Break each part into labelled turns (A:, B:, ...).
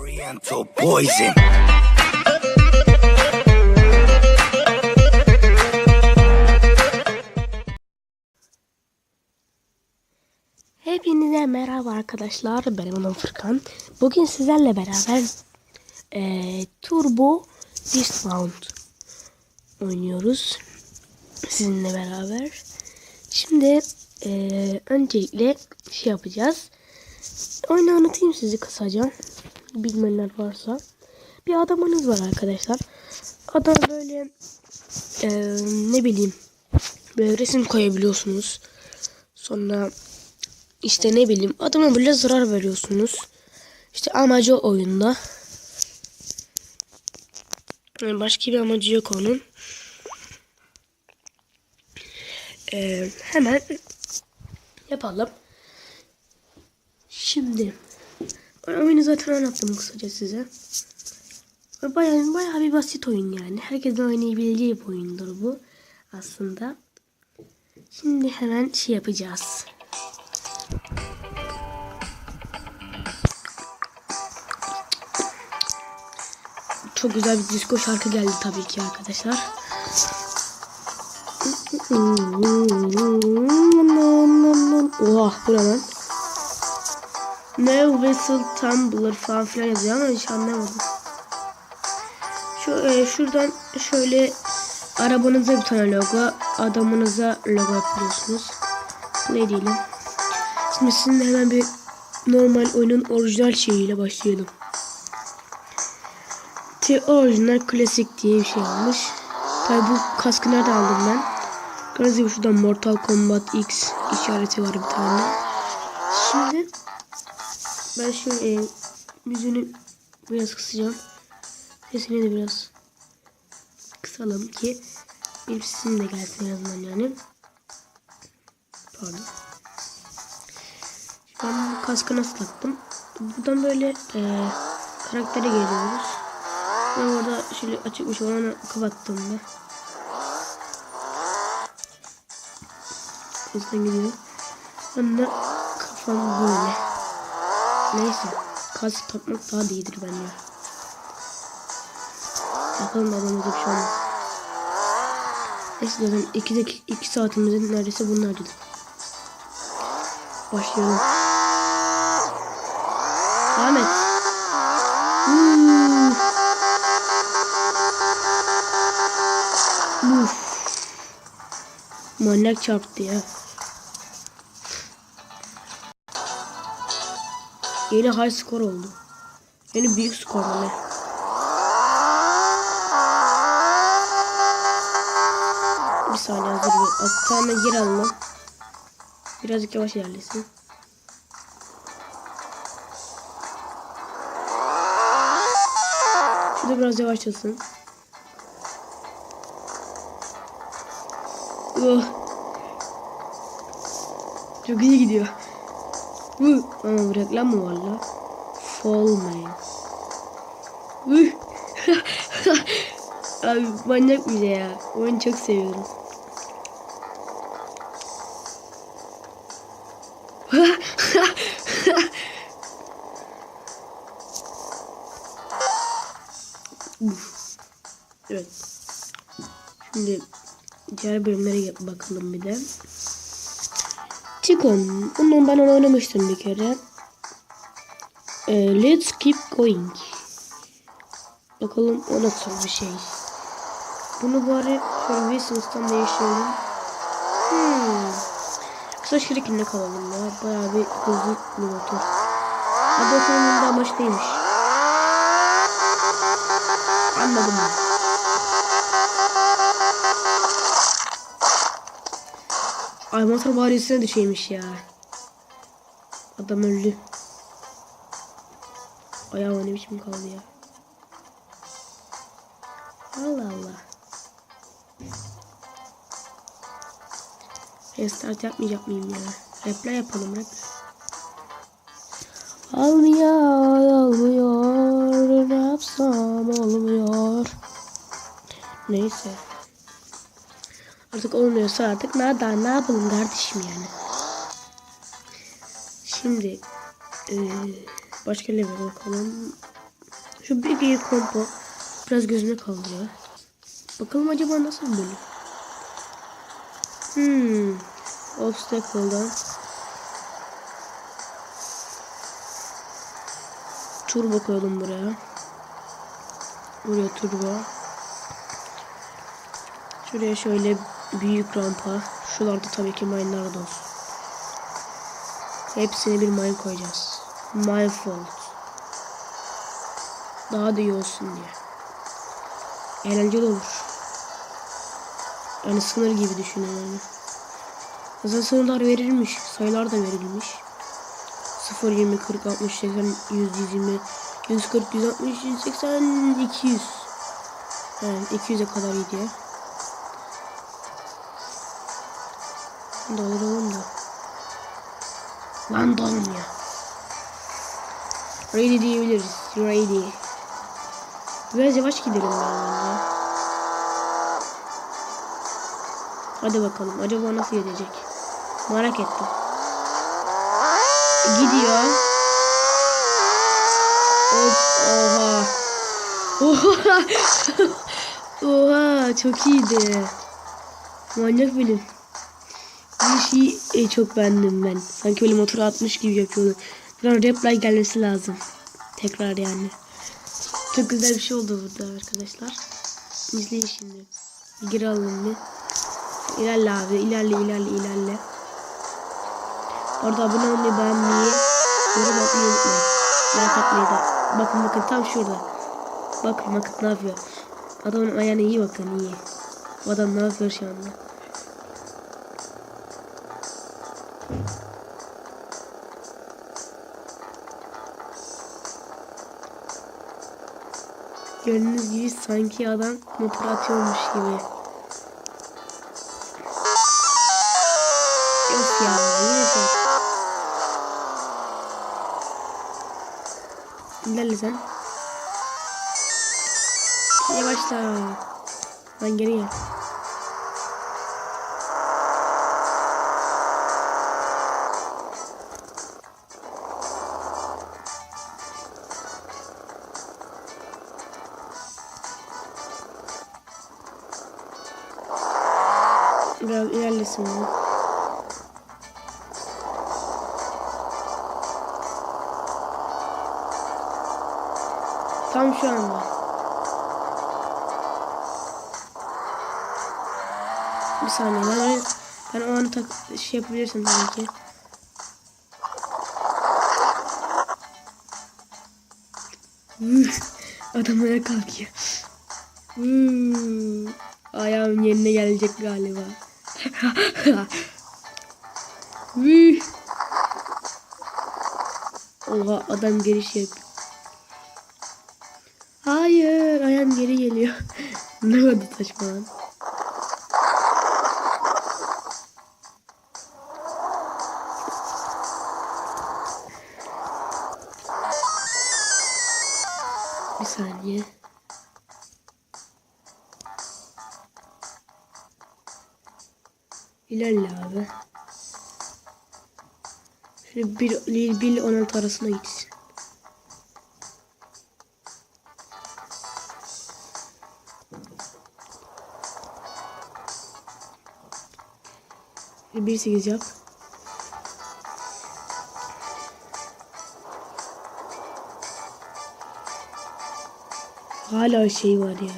A: Oriental poison.
B: Hepinize merhaba arkadaşlar. Ben Onur Furkan. Bugün sizlerle beraber eee, Turbo Dismount oynuyoruz. Sizinle beraber. Şimdi eee, öncelikle şey yapacağız. Oyunu anlatayım size kısaca. Bilmeyenler varsa. Bir adamınız var arkadaşlar. Adam böyle eee, ne bileyim böyle resim koyabiliyorsunuz. Sonra işte ne bileyim adama böyle zarar veriyorsunuz. İşte amacı oyunda. Yani başka bir amacı yok onun. Ee, hemen yapalım. Şimdi oyunu zaten anlattım kısaca size. Bayağı, bayağı bir basit oyun yani. Herkesin oynayabileceği bir oyundur bu aslında. Şimdi hemen şey yapacağız. Çok güzel bir disco şarkı geldi tabii ki arkadaşlar. Oha bu ne lan? No Vessel Tumbler falan filan yazıyor ama hiç anlamadım. Şu, e, şuradan şöyle arabanıza bir tane logo, adamınıza logo yapıyorsunuz. Ne diyelim. Şimdi sizinle hemen bir normal oyunun orijinal şeyiyle başlayalım. T orijinal klasik diye bir şey almış. Tabi bu kaskı nerede aldım ben? Gördüğünüz gibi şurada Mortal Kombat X işareti var bir tane. Şimdi ben şu e, müziğini biraz kısacağım. Sesini de biraz kısalım ki benim sesim de gelsin en yani. Pardon. Ben bu kaskı nasıl taktım? Buradan böyle e, karaktere geliyoruz. Ben orada şöyle açıkmış olanı kapattım da. Üstten gidiyor. Ben de kafam böyle. Neyse. Kask takmak daha iyidir bence. Bakalım adamıza bir şey olmaz. Neyse zaten 2 dakika 2 saatimizin neredeyse bunun harcadık. Başlayalım. Ahmet. Hmm. Uf. Manyak çarptı ya. Yeni high skor oldu. Yeni büyük skor ne? Bir saniye hazır bir. Hatta geri alalım. Birazcık yavaş ilerlesin. Şurada biraz yavaşlasın. Oh. Çok iyi gidiyor. Bu ama bu reklam mı var la? Fall man. Uh. Abi manyak bir şey ya. Oyunu çok seviyorum. Evet. Şimdi diğer bölümlere bakalım bir de. Chicken. Bundan ben onu oynamıştım bir kere. Ee, let's keep going. Bakalım o nasıl bir şey. Bunu bari şöyle Wissens'tan değiştirelim. Hmm. Kısa şirkinde kalalım ya. Bayağı bir hızlı bir motor. Hadi bakalım bunda amaç neymiş. Anladım ben. Ay motor barisine düşeymiş ya. Adam öldü. Ayağım ne biçim kaldı ya. Allah Allah. Restart yapmayacak mıyım ya? Reply yapalım rap. Almıyor, olmuyor, ne yapsam olmuyor. Neyse. Artık olmuyorsa artık ne daha ne yapalım kardeşim yani. Şimdi eee başka level bakalım. Şu bir geyik kompo biraz gözüme kalıyor. Bakalım acaba nasıl böyle? Hmm. Obstacle'dan. Turbo koyalım buraya. Buraya turbo. Şuraya şöyle büyük rampa. Şuralarda tabii ki mine'lar da olsun. Hepsine bir mine koyacağız. Minefold. Daha da iyi olsun diye. Eğlenceli olur. Yani sınır gibi düşünün yani. Zaten sınırlar verilmiş. Sayılar da verilmiş. 0, 20, 40, 60, 80, 100, 120, 140, 160, 180, 200. Yani 200'e kadar gidiyor. Dolduralım da. Lan dolmuyor. Ready diyebiliriz. Ready. Biraz yavaş gidelim bence. Hadi bakalım. Acaba nasıl gidecek? Merak ettim. Gidiyor. Hop, oha. Oha. oha çok iyiydi. Manyak benim. Bir şeyi e, çok beğendim ben. Sanki öyle motoru atmış gibi yapıyordu. Buradan reply gelmesi lazım. Tekrar yani. Çok güzel bir şey oldu burada arkadaşlar. İzleyin şimdi. Geri alalım bir. İlerle abi. ilerle ilerle ilerle. Orada abone olmayı beğenmeyi yorum atmayı unutmayın. Like atmayı da. Bakın bakın tam şurada. Bakın bakın ne yapıyor. Adamın ayağına iyi bakın iyi. Adam ne yapıyor şu anda. Gördüğünüz gibi sanki adam motor atıyormuş gibi. Yok ya yine şey. İlerle sen. Yavaşla. Lan geri. Biraz ilerlesin bu. Tam şu anda. Bir saniye ben, ben o an tak şey yapabilirsin tabii ki. Adam ayağa kalkıyor. Ayağım yerine gelecek galiba. Oha adam geri şey yapıyor. Hayır ayağım geri geliyor. ne kadar saçma lan. Bir saniye. İlerle abi. Şöyle bir, bir ile 16 arasına gitsin. Bir sekiz yap. Hala şey var ya.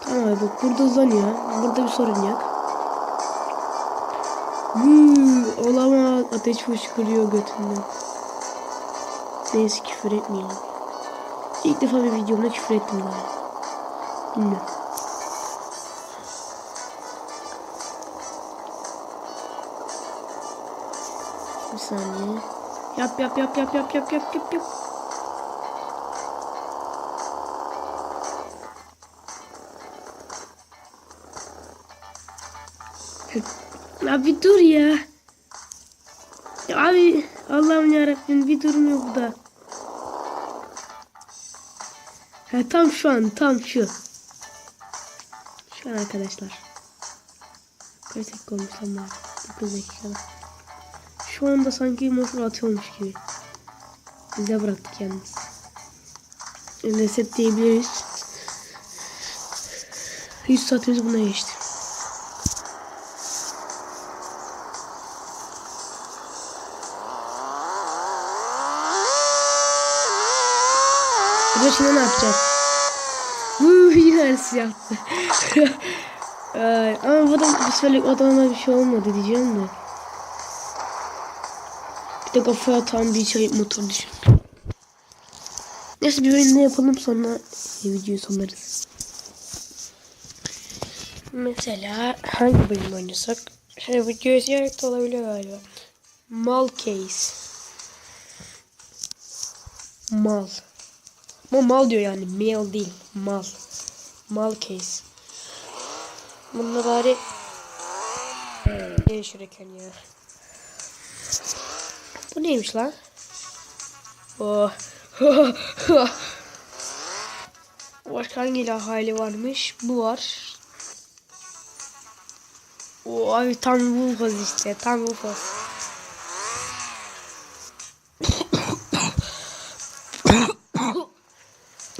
B: Tamam abi bak burada hızlanıyor. Burada bir sorun yok. Hmm, Ateş fışkırıyor götünden. Neyse küfür etmeyelim. İlk defa bir videomda küfür ettim galiba. Bilmiyorum. Bir saniye. Yap yap yap yap yap yap yap yap yap. Abi dur ya. Abi Allah'ım yarabbim bir durmuyor bu da. Ha, tam şu an tam şu. Şu an arkadaşlar. Kaç dakika olmuş ama 9 dakikada. Şu anda sanki motor atıyormuş gibi. Bize bıraktık yalnız. resetleyebiliriz. 100 saatimiz buna geçti. Yapacak? Vuuu yine hırs yaptı. Ama bu da bu sefer adama bir şey olmadı diyeceğim de. Bir de kafa atan bir şey motor düşün. Neyse bir oyunda yapalım sonra videoyu sonlarız. Mesela hangi bölüm oynasak? Şöyle videoyu ziyaret olabiliyor galiba. Mal case. Mal. Ama mal diyor yani. Mail değil. Mal. Mal case. Bunda bari ne şureken ya. Bu neymiş lan? Oh. Başka hangi hali varmış? Bu var. O abi tam bu faz işte. Tam bu faz.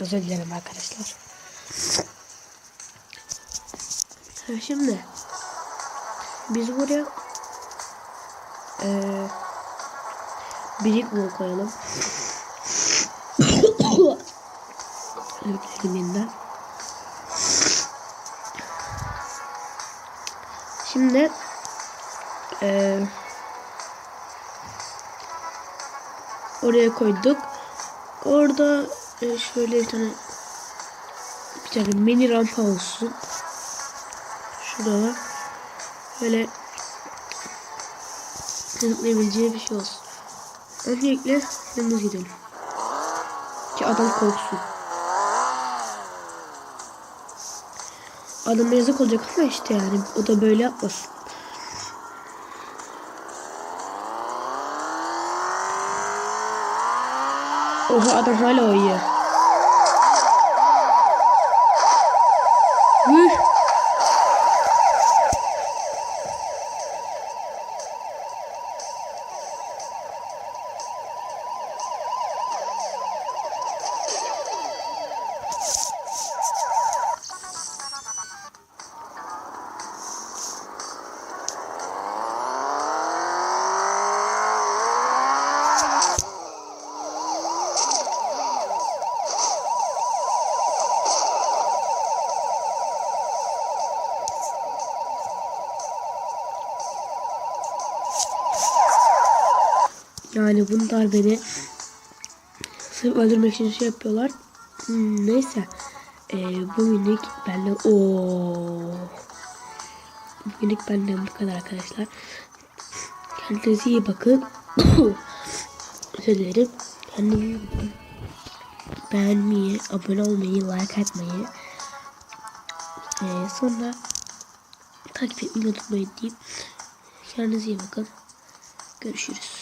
B: Özür dilerim arkadaşlar. Şimdi biz buraya eee birik wall koyalım. Elinden. Şimdi eee oraya koyduk. Orada e, şöyle bir tane bir tane mini rampa olsun. Şurada var. Böyle zıplayabileceği bir şey olsun. Öncelikle yanımız gidelim. Ki adam korksun. Adam yazık olacak ama işte yani o da böyle yapmasın. Oha adam hala uyuyor. Üh. Yani bunlar beni sırf öldürmek için şey yapıyorlar. Hmm, neyse. Ee, bugünlük benden o Bugünlük benden bu kadar arkadaşlar. Kendinize iyi bakın. Dilerim. Kendinize iyi bakın. Beğenmeyi, abone olmayı, like atmayı. Ee, sonra takip etmeyi unutmayın deyip kendinize iyi bakın. Görüşürüz.